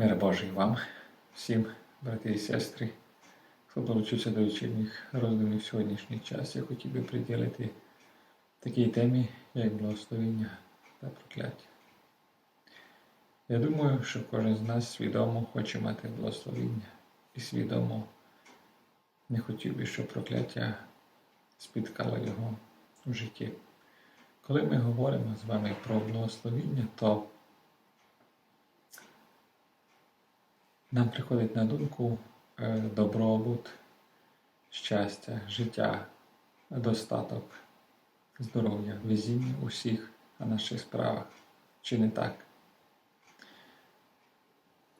Мир Божий вам, всім, брати і сестри, хто долучився до вечірніх роздумів в сьогоднішній час, я хотів би приділити такій темі, як благословення та прокляття. Я думаю, що кожен з нас свідомо хоче мати благословення і свідомо не хотів би, щоб прокляття спіткало його в житті. Коли ми говоримо з вами про благословення, то Нам приходить на думку е, добробут, щастя, життя, достаток, здоров'я, везіння у всіх наших справах. Чи не так?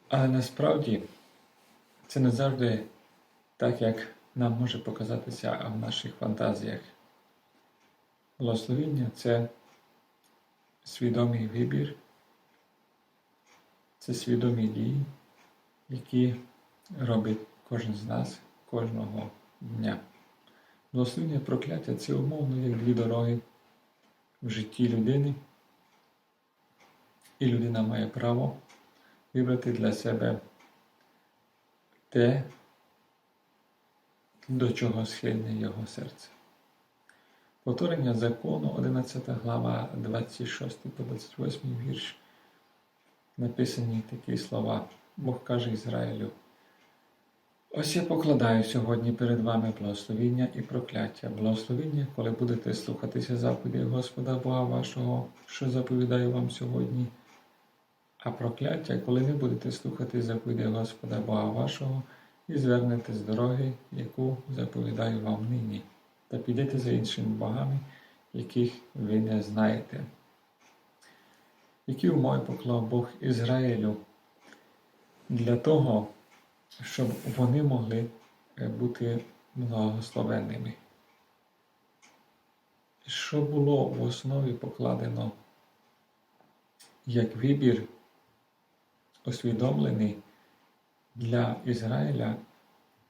Але насправді це не завжди так, як нам може показатися в наших фантазіях. Благословіння це свідомий вибір, це свідомі дії які робить кожен з нас кожного дня. Благословення прокляття це умовно як дві дороги в житті людини, і людина має право вибрати для себе те, до чого схильне його серце. Повторення закону, 11 глава 26 по 28 вірш, написані такі слова. Бог каже Ізраїлю. Ось я покладаю сьогодні перед вами благословіння і прокляття, благословіння, коли будете слухатися заповіді Господа Бога вашого, що заповідаю вам сьогодні, а прокляття, коли не будете слухати заповіді Господа Бога вашого і звернете з дороги, яку заповідаю вам нині, та підете за іншими богами, яких ви не знаєте. Які умови поклав Бог Ізраїлю? Для того, щоб вони могли е, бути благословенними. Що було в основі покладено як вибір усвідомлений для Ізраїля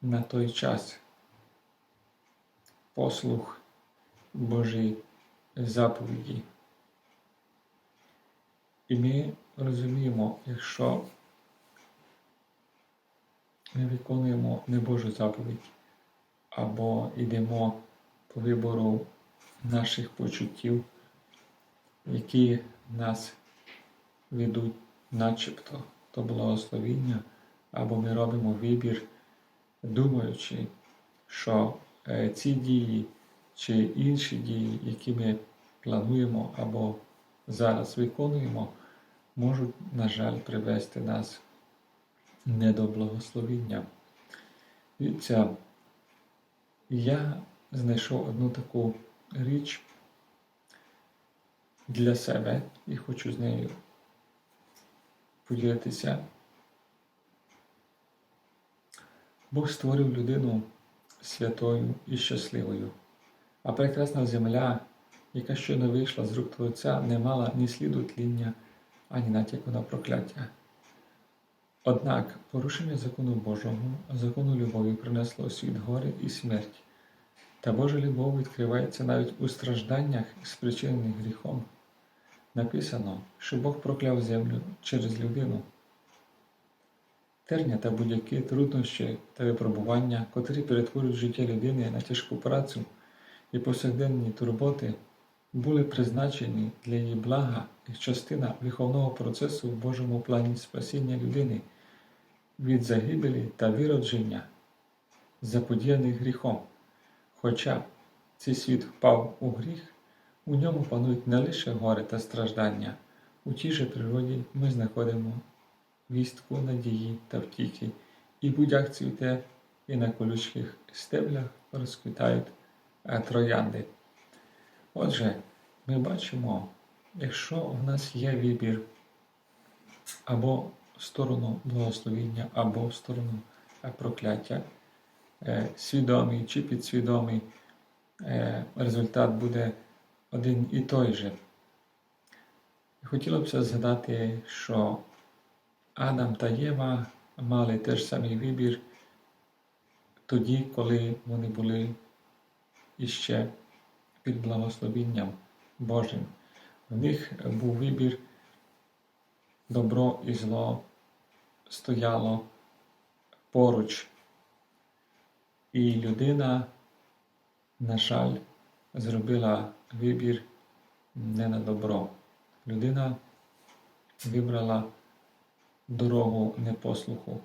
на той час послух Божій заповіді. І ми розуміємо, якщо ми виконуємо не Божу заповідь, або йдемо по вибору наших почуттів, які нас ведуть начебто до благословіння, або ми робимо вибір, думаючи, що е, ці дії чи інші дії, які ми плануємо або зараз виконуємо, можуть, на жаль, привести нас не до благословіння. Дивіться, я знайшов одну таку річ для себе і хочу з нею поділитися. Бог створив людину святою і щасливою, а прекрасна земля, яка щойно вийшла з рук Творця, не мала ні сліду тління, ані натяку на прокляття. Однак порушення закону Божого, закону любові принесло світ горе і смерть, та Божа любов відкривається навіть у стражданнях, спричинених гріхом. Написано, що Бог прокляв землю через людину. Терня та будь-які труднощі та випробування, котрі перетворюють життя людини на тяжку працю і повсякденні турботи, були призначені для її блага як частина виховного процесу в Божому плані спасіння людини від загибелі та виродження, заподіяних гріхом. Хоча цей світ впав у гріх, у ньому панують не лише горе та страждання, у тій же природі ми знаходимо вістку надії та втіхи, і будь-як цвіте, і на колючких стеблях розквітають троянди. Отже, ми бачимо, якщо в нас є вибір або в сторону благословіння або в сторону прокляття, е, свідомий чи підсвідомий е, результат буде один і той же. Хотілося б згадати, що Адам та Єва мали теж самий вибір тоді, коли вони були іще під благословінням Божим. В них був вибір добро і зло стояло поруч. І людина, на жаль, зробила вибір не на добро. Людина вибрала дорогу непослуху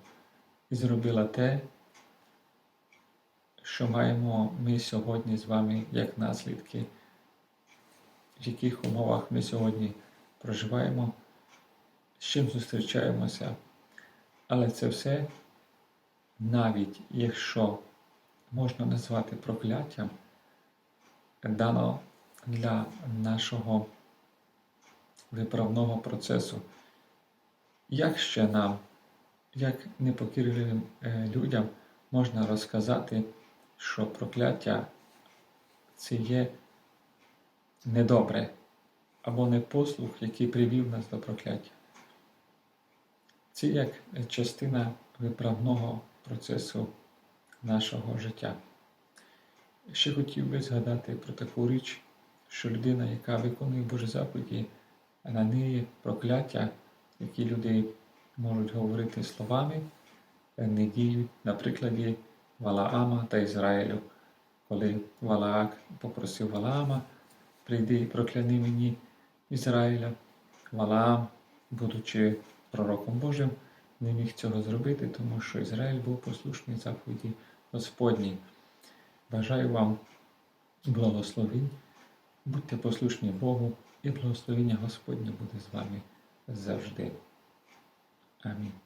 і зробила те, що маємо ми сьогодні з вами як наслідки, в яких умовах ми сьогодні проживаємо, з чим зустрічаємося. Але це все, навіть якщо можна назвати прокляттям, дано для нашого виправного процесу. Як ще нам, як непокірливим е, людям, можна розказати, що прокляття це є недобре або непослух, який привів нас до прокляття? Це як частина виправного процесу нашого життя. Ще хотів би згадати про таку річ, що людина, яка виконує Божі заповіді, на неї прокляття, які люди можуть говорити словами, не діють на прикладі Валаама та Ізраїлю, коли Валаак попросив Валаама, прийди і прокляни мені Ізраїля. Валаам, будучи пророком Божим, не міг цього зробити, тому що Ізраїль був послушний заповіді Господній. Бажаю вам благословень, будьте послушні Богу, і благословення Господнє буде з вами завжди. Амінь.